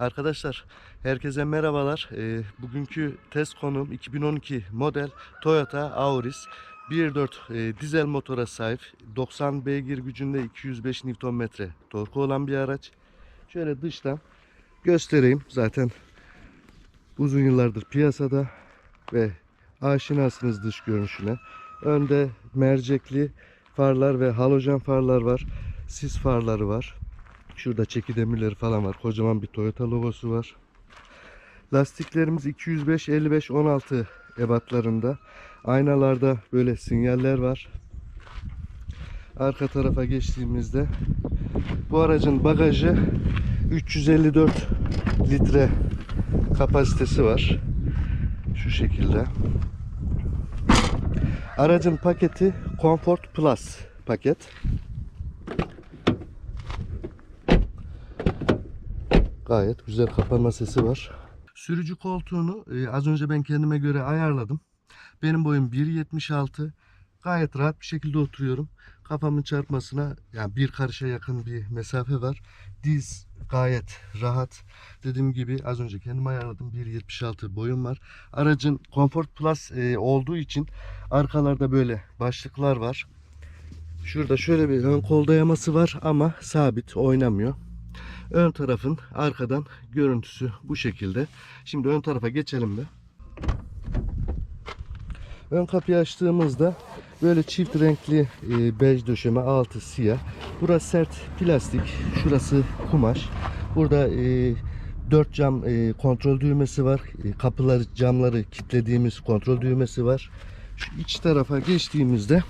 Arkadaşlar herkese merhabalar. Ee, bugünkü test konum 2012 model Toyota Auris 1.4 e, dizel motora sahip 90 beygir gücünde 205 Nm torku olan bir araç. Şöyle dıştan göstereyim. Zaten uzun yıllardır piyasada ve aşinasınız dış görünüşüne. Önde mercekli farlar ve halojen farlar var. Sis farları var. Şurada çeki demirleri falan var. Kocaman bir Toyota logosu var. Lastiklerimiz 205 55 16 ebatlarında. Aynalarda böyle sinyaller var. Arka tarafa geçtiğimizde bu aracın bagajı 354 litre kapasitesi var. Şu şekilde. Aracın paketi Comfort Plus paket. Gayet güzel kapanma sesi var. Sürücü koltuğunu e, az önce ben kendime göre ayarladım. Benim boyum 1.76. Gayet rahat bir şekilde oturuyorum. Kafamın çarpmasına yani bir karışa yakın bir mesafe var. Diz gayet rahat. Dediğim gibi az önce kendim ayarladım. 1.76 boyum var. Aracın Comfort Plus e, olduğu için arkalarda böyle başlıklar var. Şurada şöyle bir ön kol dayaması var ama sabit oynamıyor. Ön tarafın arkadan görüntüsü bu şekilde. Şimdi ön tarafa geçelim de. Ön kapıyı açtığımızda böyle çift renkli e, bej döşeme altı siyah. Burası sert plastik. Şurası kumaş. Burada e, 4 cam e, kontrol düğmesi var. E, kapıları camları kilitlediğimiz kontrol düğmesi var. Şu iç tarafa geçtiğimizde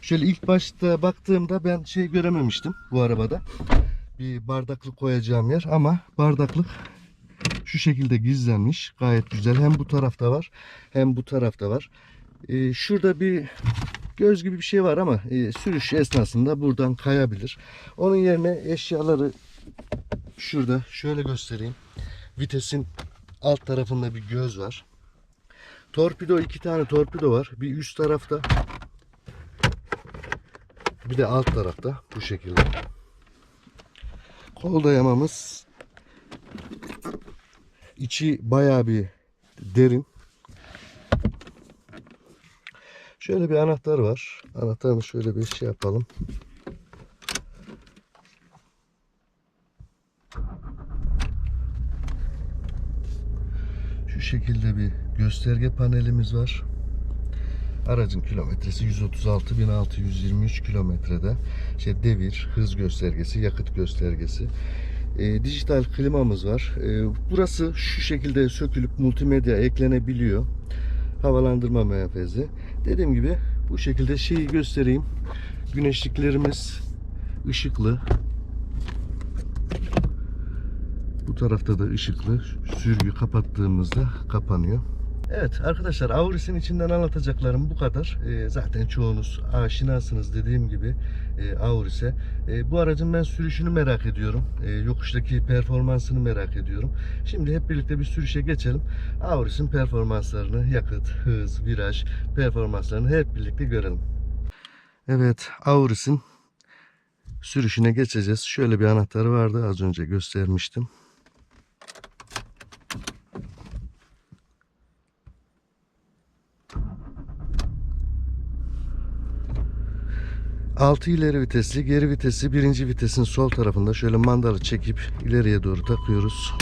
şöyle ilk başta baktığımda ben şey görememiştim bu arabada bir bardaklık koyacağım yer ama bardaklık şu şekilde gizlenmiş. Gayet güzel. Hem bu tarafta var hem bu tarafta var. Ee, şurada bir göz gibi bir şey var ama e, sürüş esnasında buradan kayabilir. Onun yerine eşyaları şurada şöyle göstereyim. Vitesin alt tarafında bir göz var. Torpido iki tane torpido var. Bir üst tarafta bir de alt tarafta bu şekilde. Kol dayamamız içi bayağı bir derin. Şöyle bir anahtar var. Anahtarını şöyle bir şey yapalım. Şu şekilde bir gösterge panelimiz var. Aracın kilometresi 136.623 kilometrede. İşte devir, hız göstergesi, yakıt göstergesi. E, dijital klimamız var. E, burası şu şekilde sökülüp multimedya eklenebiliyor. Havalandırma menfezi. Dediğim gibi bu şekilde şeyi göstereyim. Güneşliklerimiz ışıklı. Bu tarafta da ışıklı. Sürgü kapattığımızda kapanıyor. Evet arkadaşlar Auris'in içinden anlatacaklarım bu kadar. Ee, zaten çoğunuz aşinasınız dediğim gibi e, Auris'e. E, bu aracın ben sürüşünü merak ediyorum. E, yokuştaki performansını merak ediyorum. Şimdi hep birlikte bir sürüşe geçelim. Auris'in performanslarını, yakıt, hız, viraj performanslarını hep birlikte görelim. Evet Auris'in sürüşüne geçeceğiz. Şöyle bir anahtarı vardı az önce göstermiştim. Altı ileri vitesli, geri vitesi birinci vitesin sol tarafında şöyle mandalı çekip ileriye doğru takıyoruz.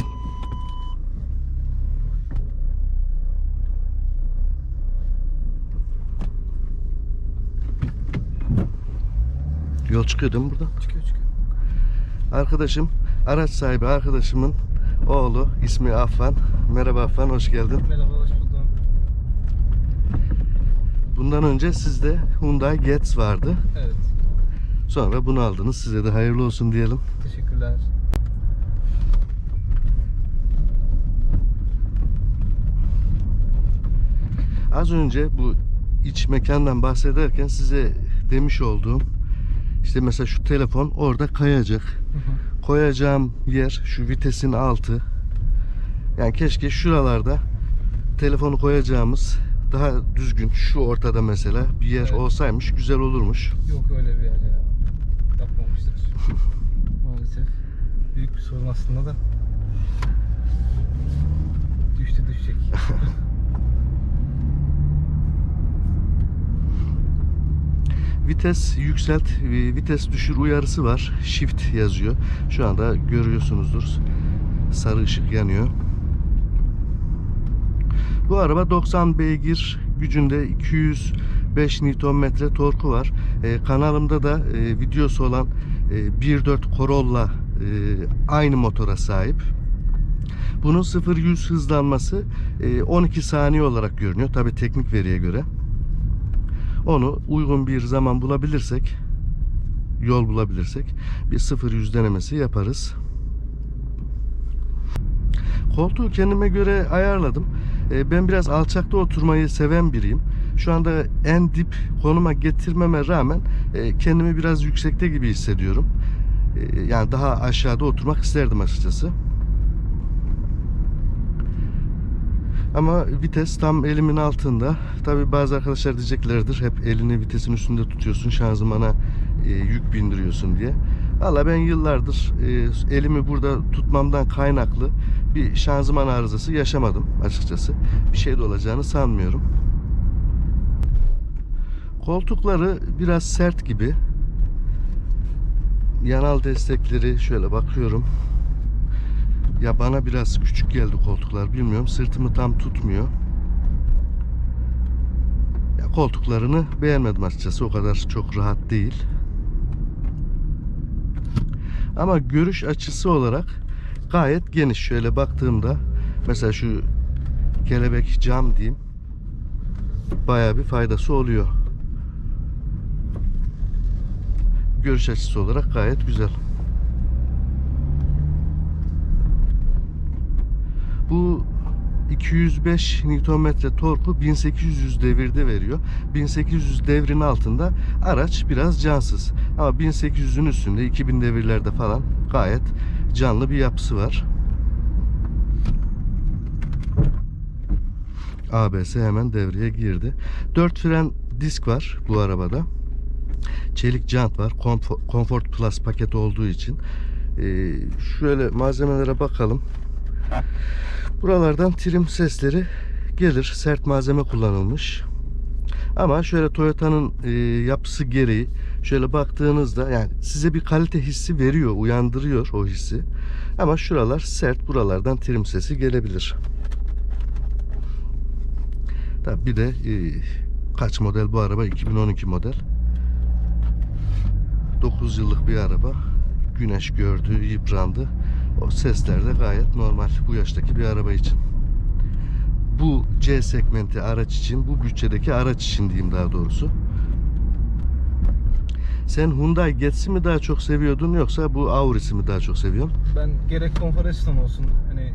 Yol çıkıyor değil mi buradan? Çıkıyor çıkıyor. Arkadaşım, araç sahibi arkadaşımın oğlu ismi Affan. Merhaba Affan, hoş geldin. Merhaba hoş. Bundan önce sizde Hyundai Getz vardı. Evet. Sonra bunu aldınız. Size de hayırlı olsun diyelim. Teşekkürler. Az önce bu iç mekandan bahsederken size demiş olduğum işte mesela şu telefon orada kayacak. Hı hı. Koyacağım yer şu vitesin altı. Yani keşke şuralarda telefonu koyacağımız daha düzgün şu ortada mesela bir yer evet. olsaymış güzel olurmuş. Yok öyle bir yer ya. Yapmamışlar. Maalesef. Büyük bir sorun aslında da. Düştü düşecek. vites yükselt, vites düşür uyarısı var. Shift yazıyor. Şu anda görüyorsunuzdur. Sarı ışık yanıyor. Bu araba 90 beygir gücünde 205 Nm torku var. E, kanalımda da e, videosu olan e, 1.4 Corolla e, aynı motora sahip. Bunun 0-100 hızlanması e, 12 saniye olarak görünüyor. Tabi teknik veriye göre. Onu uygun bir zaman bulabilirsek, yol bulabilirsek bir 0-100 denemesi yaparız. Koltuğu kendime göre ayarladım. E, Ben biraz alçakta oturmayı seven biriyim. Şu anda en dip konuma getirmeme rağmen e, kendimi biraz yüksekte gibi hissediyorum. E, Yani daha aşağıda oturmak isterdim açıkçası. Ama vites tam elimin altında. Tabi bazı arkadaşlar diyeceklerdir hep elini vitesin üstünde tutuyorsun şanzımana e, yük bindiriyorsun diye. Valla ben yıllardır e, elimi burada tutmamdan kaynaklı bir şanzıman arızası yaşamadım açıkçası. Bir şey de olacağını sanmıyorum. Koltukları biraz sert gibi. Yanal destekleri şöyle bakıyorum. Ya bana biraz küçük geldi koltuklar bilmiyorum. Sırtımı tam tutmuyor. Ya koltuklarını beğenmedim açıkçası. O kadar çok rahat değil. Ama görüş açısı olarak gayet geniş. Şöyle baktığımda mesela şu kelebek cam diyeyim. Bayağı bir faydası oluyor. Görüş açısı olarak gayet güzel. Bu 205 Nm torku 1800 devirde veriyor. 1800 devrin altında araç biraz cansız. Ama 1800'ün üstünde 2000 devirlerde falan gayet canlı bir yapısı var. ABS hemen devreye girdi. 4 fren disk var bu arabada. Çelik jant var. Comfort, Plus paket olduğu için. Ee, şöyle malzemelere bakalım. Buralardan trim sesleri gelir. Sert malzeme kullanılmış. Ama şöyle Toyota'nın e, yapısı gereği şöyle baktığınızda yani size bir kalite hissi veriyor, uyandırıyor o hissi. Ama şuralar sert, buralardan trim sesi gelebilir. Tabii bir de e, kaç model bu araba? 2012 model. 9 yıllık bir araba. Güneş gördü, yıprandı. O sesler de gayet normal bu yaştaki bir araba için. Bu C segmenti araç için, bu bütçedeki araç için diyeyim daha doğrusu. Sen Hyundai Getz'i mi daha çok seviyordun yoksa bu Auris'i mi daha çok seviyorsun? Ben gerek konfor açısından olsun. Hani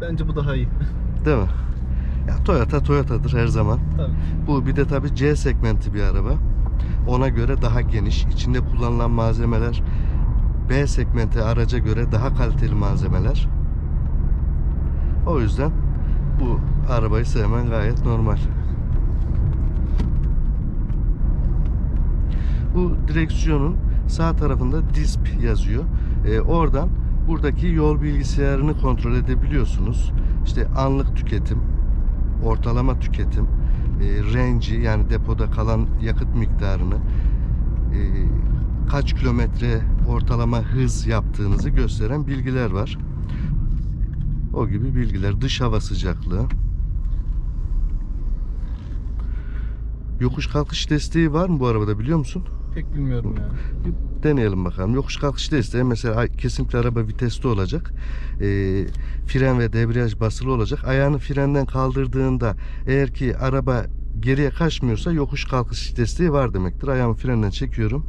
bence bu daha iyi. Değil mi? Ya Toyota Toyota'dır her zaman. Tabii. Bu bir de tabii C segmenti bir araba. Ona göre daha geniş. İçinde kullanılan malzemeler B segmenti araca göre daha kaliteli malzemeler. O yüzden bu arabayı sevmen gayet normal. Bu direksiyonun sağ tarafında DISP yazıyor. Ee, oradan buradaki yol bilgisayarını kontrol edebiliyorsunuz. İşte anlık tüketim, ortalama tüketim, e, range'i yani depoda kalan yakıt miktarını, e, kaç kilometre ortalama hız yaptığınızı gösteren bilgiler var. O gibi bilgiler. Dış hava sıcaklığı. Yokuş kalkış desteği var mı bu arabada biliyor musun? Pek bilmiyorum ya. Deneyelim bakalım. Yokuş kalkış desteği mesela kesinlikle araba viteste olacak. Ee, fren ve debriyaj basılı olacak. Ayağını frenden kaldırdığında eğer ki araba geriye kaçmıyorsa yokuş kalkış desteği var demektir. Ayağımı frenden çekiyorum.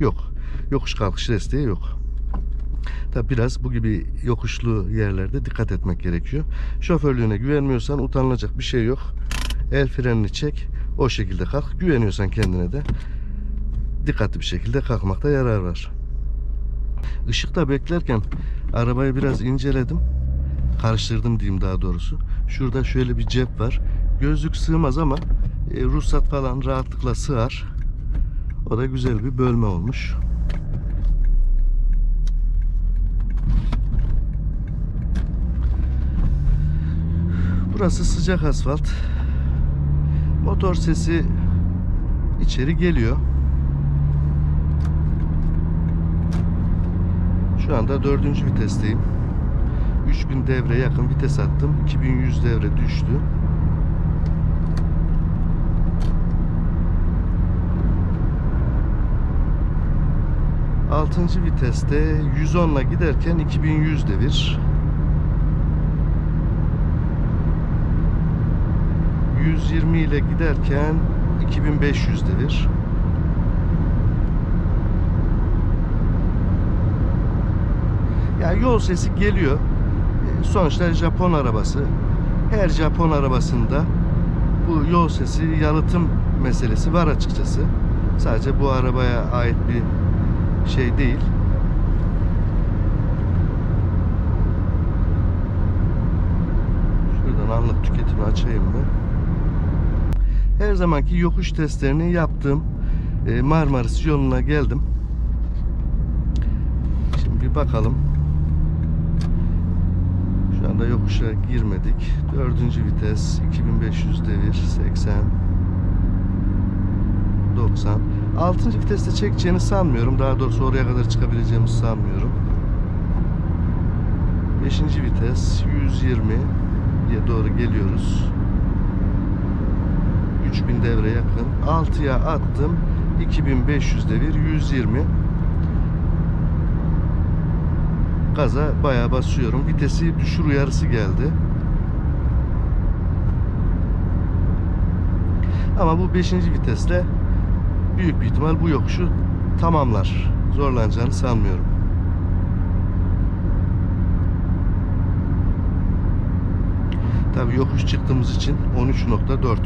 Yok. Yokuş kalkış desteği yok. Tabi biraz bu gibi yokuşlu yerlerde dikkat etmek gerekiyor. Şoförlüğüne güvenmiyorsan utanılacak bir şey yok. El frenini çek. O şekilde kalk. Güveniyorsan kendine de dikkatli bir şekilde kalkmakta yarar var. Işıkta beklerken arabayı biraz inceledim. Karıştırdım diyeyim daha doğrusu. Şurada şöyle bir cep var. Gözlük sığmaz ama e, ruhsat falan rahatlıkla sığar. O da güzel bir bölme olmuş. Burası sıcak asfalt. Motor sesi içeri geliyor. Şu anda dördüncü vitesteyim. 3000 devre yakın vites attım. 2100 devre düştü. Altıncı viteste 110 ile giderken 2100 devir. 120 ile giderken 2500 devir. Ya yol sesi geliyor. E, Sonuçta Japon arabası. Her Japon arabasında bu yol sesi, yalıtım meselesi var açıkçası. Sadece bu arabaya ait bir şey değil. Şuradan anlık tüketimi açayım mı? Her zamanki yokuş testlerini yaptım. E, Marmaris yoluna geldim. Şimdi bir bakalım. Anda yokuşa girmedik. Dördüncü vites, 2500 devir, 80, 90. Altıncı viteste çekeceğini sanmıyorum. Daha doğrusu oraya kadar çıkabileceğimizi sanmıyorum. Beşinci vites, 120'ye doğru geliyoruz. 3000 devre yakın. 6'ya attım. 2500 devir, 120. gaza bayağı basıyorum. Vitesi düşür uyarısı geldi. Ama bu 5. vitesle büyük bir ihtimal bu yokuşu tamamlar. Zorlanacağını sanmıyorum. Tabii yokuş çıktığımız için 13.4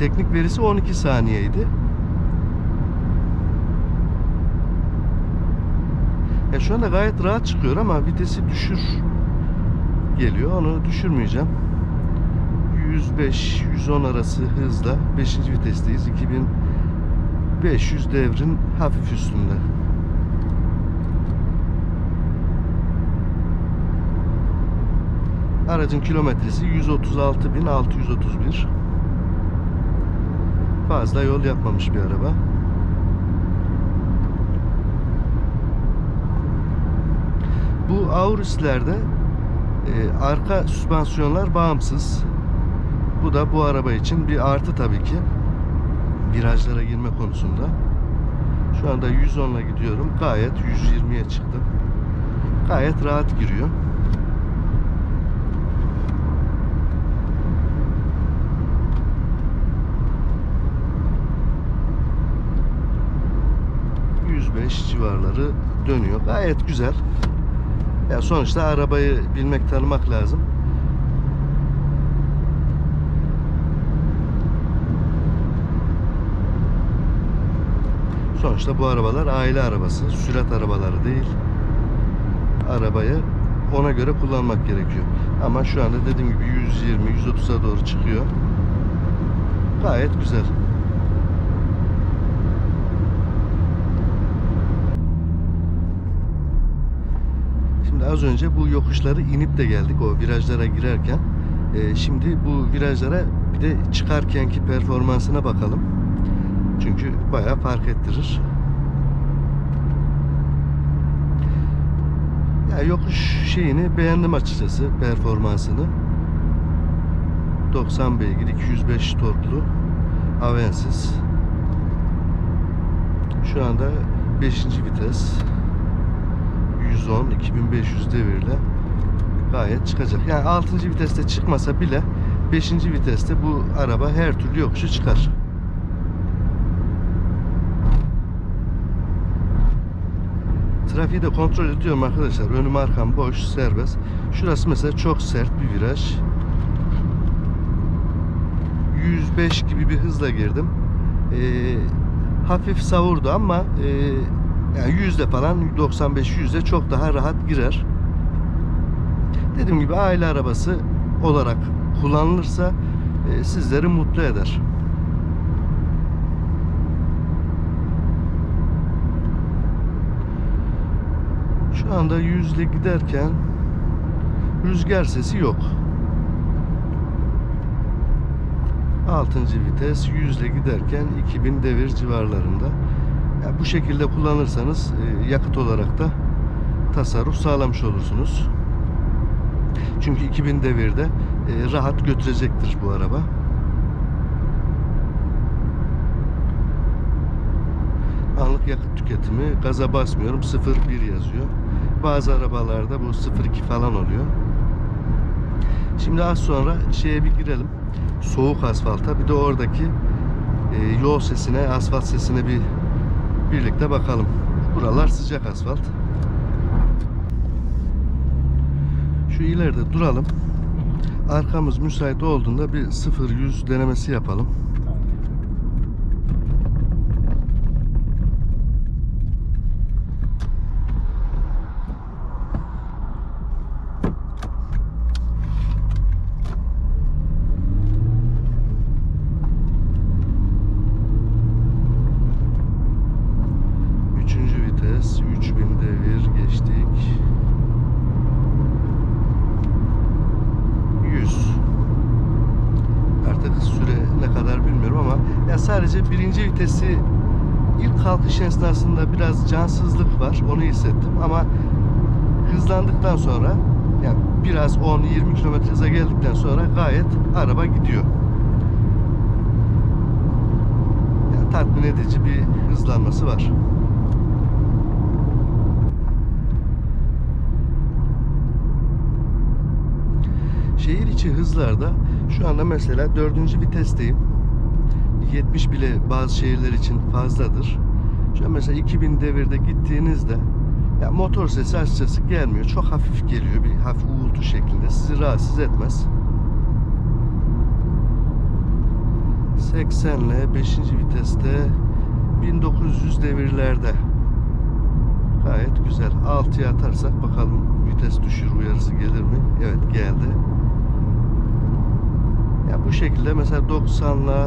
Teknik verisi 12 saniyeydi. Ya şu anda gayet rahat çıkıyor ama vitesi düşür geliyor. Onu düşürmeyeceğim. 105-110 arası hızla 5. vitesteyiz. 2500 devrin hafif üstünde. Aracın kilometresi 136.631 fazla yol yapmamış bir araba. Bu Auris'lerde e, arka süspansiyonlar bağımsız. Bu da bu araba için bir artı tabii ki. Virajlara girme konusunda. Şu anda 110 ile gidiyorum. Gayet 120'ye çıktım. Gayet rahat giriyor. Civarları dönüyor. Gayet güzel. Ya sonuçta arabayı bilmek tanımak lazım. Sonuçta bu arabalar aile arabası, sürat arabaları değil. Arabayı ona göre kullanmak gerekiyor. Ama şu anda dediğim gibi 120 130'a doğru çıkıyor. Gayet güzel. Şimdi az önce bu yokuşları inip de geldik o virajlara girerken. Ee, şimdi bu virajlara bir de çıkarkenki performansına bakalım. Çünkü bayağı fark ettirir. Ya yokuş şeyini beğendim açıkçası performansını. 90 beygir 205 torklu Avensis. Şu anda 5. vites 110 2500 devirle gayet çıkacak. Yani 6. viteste çıkmasa bile 5. viteste bu araba her türlü yokuşu çıkar. Trafiği de kontrol ediyorum arkadaşlar. Önüm arkam boş, serbest. Şurası mesela çok sert bir viraj. 105 gibi bir hızla girdim. Ee, hafif savurdu ama e, yani yüzde falan 95 yüzde çok daha rahat girer. Dediğim gibi aile arabası olarak kullanılırsa e, sizleri mutlu eder. Şu anda yüzle giderken rüzgar sesi yok. 6. vites yüzle giderken 2000 devir civarlarında. Ya bu şekilde kullanırsanız e, yakıt olarak da tasarruf sağlamış olursunuz. Çünkü 2000 devirde e, rahat götürecektir bu araba. Anlık yakıt tüketimi gaza basmıyorum 0.1 yazıyor. Bazı arabalarda bu 0.2 falan oluyor. Şimdi az sonra şeye bir girelim. Soğuk asfalta bir de oradaki e, yol sesine, asfalt sesine bir birlikte bakalım. Buralar sıcak asfalt. Şu ileride duralım. Arkamız müsait olduğunda bir 0-100 denemesi yapalım. Üçüncü vites, 3000 devir geçtik. 100. Artık süre ne kadar bilmiyorum ama ya sadece birinci vitesi ilk kalkış esnasında biraz cansızlık var. Onu hissettim ama hızlandıktan sonra yani biraz 10-20 km hıza geldikten sonra gayet araba gidiyor. Yani tatmin edici bir hızlanması var. Şehir içi hızlarda şu anda mesela dördüncü vitesteyim. 70 bile bazı şehirler için fazladır. An mesela 2000 devirde gittiğinizde ya motor sesi açıkçası gelmiyor. Çok hafif geliyor. Bir hafif uğultu şeklinde. Sizi rahatsız etmez. 80 ile 5. viteste 1900 devirlerde gayet güzel. 6'ya atarsak bakalım vites düşür uyarısı gelir mi? Evet geldi. Ya bu şekilde mesela 90 ile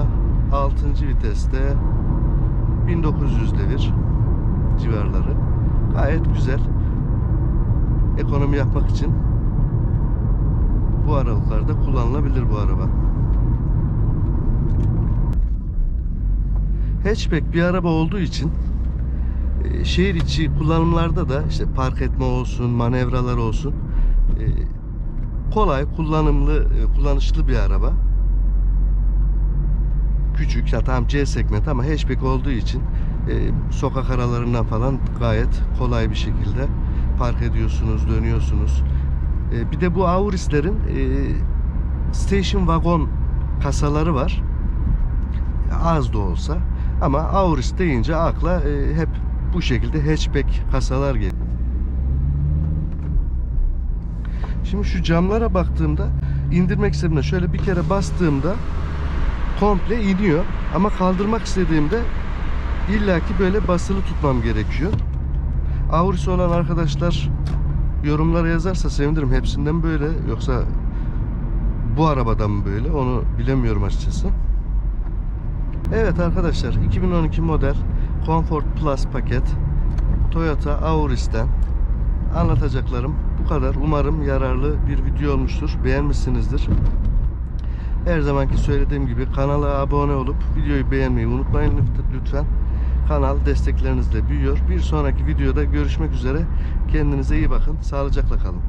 6. viteste 1900 devir civarları gayet güzel. Ekonomi yapmak için bu aralıklarda kullanılabilir bu araba. Hatchback bir araba olduğu için e, şehir içi kullanımlarda da işte park etme olsun, manevralar olsun e, kolay, kullanımlı, e, kullanışlı bir araba. Küçük, ya tamam C segment ama hatchback olduğu için e, sokak aralarından falan gayet kolay bir şekilde park ediyorsunuz, dönüyorsunuz. E, bir de bu Auris'lerin e, station wagon kasaları var. Az da olsa ama Auris deyince akla e, hep bu şekilde hatchback kasalar geliyor. Şimdi şu camlara baktığımda indirmek istediğimde şöyle bir kere bastığımda komple iniyor. Ama kaldırmak istediğimde illaki böyle basılı tutmam gerekiyor. Auris olan arkadaşlar yorumlara yazarsa sevinirim. Hepsinden böyle yoksa bu arabadan mı böyle onu bilemiyorum açıkçası. Evet arkadaşlar 2012 model Comfort Plus paket Toyota Auris'ten anlatacaklarım bu kadar. Umarım yararlı bir video olmuştur. Beğenmişsinizdir. Her zamanki söylediğim gibi kanala abone olup videoyu beğenmeyi unutmayın lütfen. Kanal desteklerinizle büyüyor. Bir sonraki videoda görüşmek üzere. Kendinize iyi bakın. Sağlıcakla kalın.